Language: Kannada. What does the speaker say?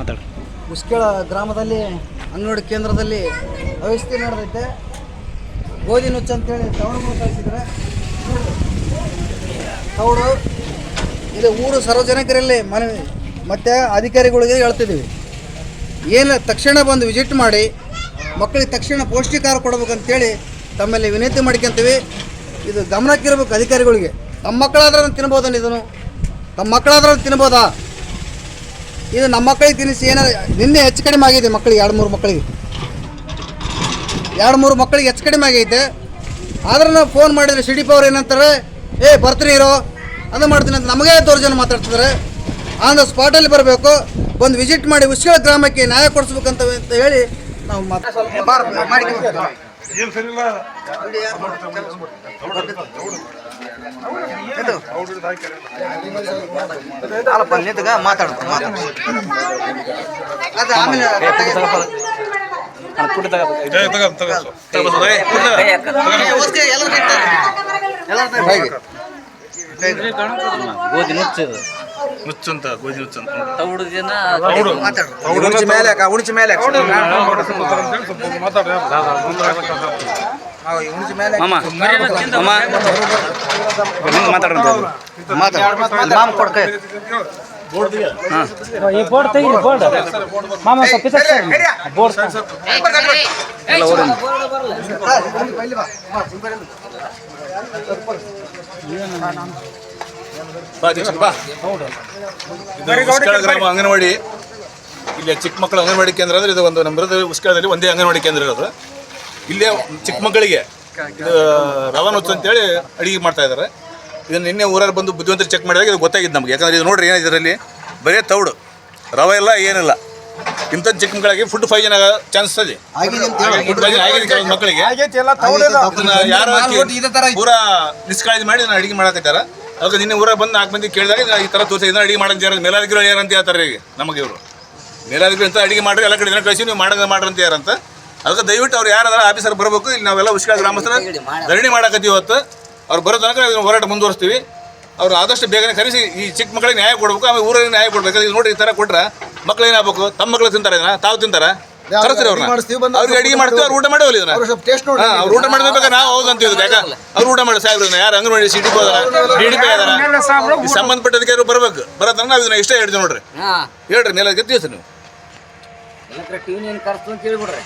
ಮಾತಾಡು. ಮುಸ್ಕೇಳ ಗ್ರಾಮದಲ್ಲಿ ಅಂಗನವಾಡಿ ಕೇಂದ್ರದಲ್ಲಿ ಅವ್ಯವಸ್ಥೆ ನಡೆದೈತೆ. ಗೋಧಿ ನುಚ್ಚು ಅಂತೇಳಿ ತವಳು ಕಳಿಸಿದ್ರೆ ತೌಡು ಇದು ಊರು ಸಾರ್ವಜನಿಕರಲ್ಲಿ ಮನವಿ, ಮತ್ತು ಅಧಿಕಾರಿಗಳಿಗೆ ಹೇಳ್ತಿದ್ದೀವಿ. ಏನು ತಕ್ಷಣ ಬಂದು ವಿಸಿಟ್ ಮಾಡಿ, ಮಕ್ಕಳಿಗೆ ತಕ್ಷಣ ಪೌಷ್ಟಿಕಾರ ಕೊಡಬೇಕಂತೇಳಿ ತಮ್ಮಲ್ಲಿ ವಿನಂತಿ ಮಾಡ್ಕೊಂತೀವಿ. ಇದು ಗಮನಕ್ಕಿರ್ಬೇಕು ಅಧಿಕಾರಿಗಳಿಗೆ. ತಮ್ಮ ಮಕ್ಕಳಾದ್ರೂ ತಿನ್ಬೋದನ್ನು ಇದನ್ನು ತಮ್ಮ ಮಕ್ಕಳಾದ್ರೂ ತಿನ್ಬೋದಾ? ಇದು ನಮ್ಮ ಮಕ್ಕಳಿಗೆ ತಿನ್ನಿಸಿ ಏನಾರ ನಿನ್ನೆ ಹೆಚ್ಚು ಕಡಿಮೆ ಆಗಿದೆ ಮಕ್ಕಳಿಗೆ ಎರಡು ಮೂರು ಮಕ್ಕಳಿಗೆ. ಎರಡು ಮೂರು ಮಕ್ಕಳಿಗೆ ಹೆಚ್ಚು ಕಡಿಮೆ ಆಗೈತೆ. ಆದ್ರೆ ನಾವು ಫೋನ್ ಮಾಡಿದ್ರೆ ಸಿ ಡಿ ಪಿ ಅವ್ರು ಏನಂತಾರೆ ಏ ಬರ್ತೀನಿ ಇರೋ ಅದು ಮಾಡ್ತೀನಿ ಅಂತ ನಮಗೆ ಜನ ಮಾತಾಡ್ತಿದ್ದಾರೆ ಆನ್ ದ ಸ್ಪಾಟಲ್ಲಿ ಬರಬೇಕು ಒಂದು ವಿಸಿಟ್ ಮಾಡಿ ಉಸ್ಗಳ ಗ್ರಾಮಕ್ಕೆ ನ್ಯಾಯ ಕೊಡಿಸ್ಬೇಕಂತ ಅಂತ ಹೇಳಿ ನಾವು ಅಲ್ಲಪ್ಪ ನಿಂತಗ ಮಾತಾಡು ಅದು ಆಮೇಲೆ? ಗೋಧಿ ನುಚ್ಚಿದು ನುಚ್ಚಂತ ಗೋಧಿ ನುಚ್ಚಂತ ತೌಡು ದಿನ ಮಾತಾಡ್ತಾರೆ ಉಣಿಚಿ ಮೇಲೆ ಉಣಿಚಿ ಮೇಲೆ ಹಾಕ. ಮಾಮ. ಮಾಮ. ಹಿಂಗೆ ಮಾತಾಡು. ಮಾಮ ಈ ಬೋರ್ಡ್ ತೆಗೀರಿ ಬೋರ್ಡ್. ಮಾಮ ಸ್ವಲ್ಪ. ಬೋರ್ಡ್ ಎಲ್ಲ ಬಾ. ಬಾ. ಗ್ರಾಮ ಅಂಗನವಾಡಿ. ಇಲ್ಲಿ ಚಿಕ್ಕ ಮಕ್ಕಳ ಅಂಗನವಾಡಿ ಕೇಂದ್ರ ಅಂದ್ರೆ ಇದು ಒಂದು ನಮ್ಮ ಉಸ್ಕಾದಲ್ಲಿ ಒಂದೇ ಅಂಗನವಾಡಿ ಕೇಂದ್ರ ಇರೋದು. ಇಲ್ಲೇ ಚಿಕ್ಕ ಮಕ್ಕಳಿಗೆ ಇದು ಅಂತ ಅಂತೇಳಿ ಅಡಿಗೆ ಮಾಡ್ತಾ ಇದ್ದಾರೆ ಇದನ್ನ ನಿನ್ನೆ ಊರಲ್ಲಿ ಬಂದು ಬುದ್ಧಿವಂತರು ಚೆಕ್ ಮಾಡಿದಾಗ ಇದು ಗೊತ್ತಾಗಿದ್ದು ನಮಗೆ. ಯಾಕಂದ್ರೆ ಇದು ನೋಡ್ರಿ ಏನಿದೆ ಇದರಲ್ಲಿ? ಬರೀ ತೌಡು. ರವೆ ಇಲ್ಲ ಏನಿಲ್ಲ. ಇಂಥ ಚಿಕ್ಕ ಮಕ್ಕಳಿಗೆ ಫುಡ್ ಪಾಯ್ಸನ್ ಆಗೋ ಚಾನ್ಸ್ ಇದೆ. ಆಗಿದೆ ಅಂತ ಹೇಳಿ. ಫುಡ್ ಪಾಯ್ಸನ್ ಆಗಿದೆ ಕೆಲವು ಮಕ್ಕಳಿಗೆ. ಅದನ್ನ ಯಾರು ಪೂರಾ ನಿಷ್ಕಾಳಜಿ ಮಾಡಿ ನಾನು ಅಡಿಗೆ ಮಾಡಕತ್ತಾರ. ಅದಕ್ಕೆ ನಿನ್ನೆ ಊರಾಗ ಬಂದು ನಾಲ್ಕು ಮಂದಿ ಕೇಳಿದಾಗ ಈ ಥರ ತೋರಿಸಿ ಇದನ್ನ ಅಡಿಗೆ ಮಾಡೋದು ಯಾರು? ಮೇಲಾಧಿಕಾರಿ ಯಾರಂತ ಅಂತ ಹೇಳ್ತಾರೆ ಈಗ ನಮಗೆ ಇವರು. ಮೇಲಾಧಿಕಾರಿ ಅಂತ ಅಡಿಗೆ ಮಾಡ್ರಿ ಎಲ್ಲ ಕಡೆ ಇದನ್ನ ಕಳಿಸಿ ನೀವು ಮಾಡೋದು ಮಾಡ್ರಿ ಅಂತ. ಯಾರಂತ ಅದಕ್ಕೆ ದಯವಿಟ್ಟು ಅವ್ರು ಯಾರಾದ್ರೂ ಆಫೀಸರ್ ಬರಬೇಕು ಇಲ್ಲಿ ನಾವೆಲ್ಲ ಉಷ್ಕ ಗ್ರಾಮಸ್ಥರ. ಧರಣಿ ಮಾಡಕತ್ತೀವಿ ಇವತ್ತು ಅವ್ರು ಬರೋ ತನಕ ಇದನ್ನ ಹೋರಾಟ ಮುಂದುವರಿಸ್ತೀವಿ. ಅವ್ರು ಆದಷ್ಟು ಬೇಗನೆ ಕರೆಸಿ ಈ ಚಿಕ್ಕ ಮಕ್ಕಳಿಗೆ ನ್ಯಾಯ ಕೊಡಬೇಕು ಆಮೇಲೆ ಊರಲ್ಲಿ ನ್ಯಾಯ ಕೊಡಬೇಕು. ಇದು ನೋಡಿ ಈ ಥರ ಕೊಟ್ರೆ ಮಕ್ಳು ಏನಾಗಬೇಕು? ತಮ್ಮ ಮಕ್ಳು ತಿಂತಾರೆ ಇದನ್ನ ತಾವು ತಿಂತಾರ? ಕರೆಸ್ತೀರಿ ಅವ್ರನ್ನ. ಅವ್ರಿಗೆ ಅಡಿಗೆ ಮಾಡ್ತೀವಿ ಅವ್ರು ಊಟ ಮಾಡೋಲ್ಲ ಇದನ್ನ. ಅವ್ರು ಸ್ವಲ್ಪ ಟೇಸ್ಟ್ ನೋಡಿ ಹಾ, ಅವ್ರು ಊಟ ಮಾಡಬೇಕಾದ್ರೆ ನಾವು ಹೌದು ಅಂತೀವಿ ಯಾಕೆ? ಅವ್ರು ಊಟ ಮಾಡಿ ಸಾಹೇಬ್ರು ಯಾರು ಅಂಗನವಾಡಿ ಸಿಟಿ ಹೋದಾರ? ಡಿ ಡಿ ಪಿ ಅದಾರ ಸಂಬಂಧಪಟ್ಟ ಬರಬೇಕು? ಬರ್ಬೇಕು ಬರತ್ತ ನಾವು ಇದನ್ನ ಇಷ್ಟೇ ಹೇಳ್ತೀವಿ ನೋಡ್ರಿ. ಹೇಳ್ರಿ ಮೇಲೆ ಗೆದ್ದೀವಿ ಸರ್ ಟೀನ್ ಏನು ಕರ್ಸ್ತು ಅಂತ ಹೇಳ್ಬಿಡ್ರಿ.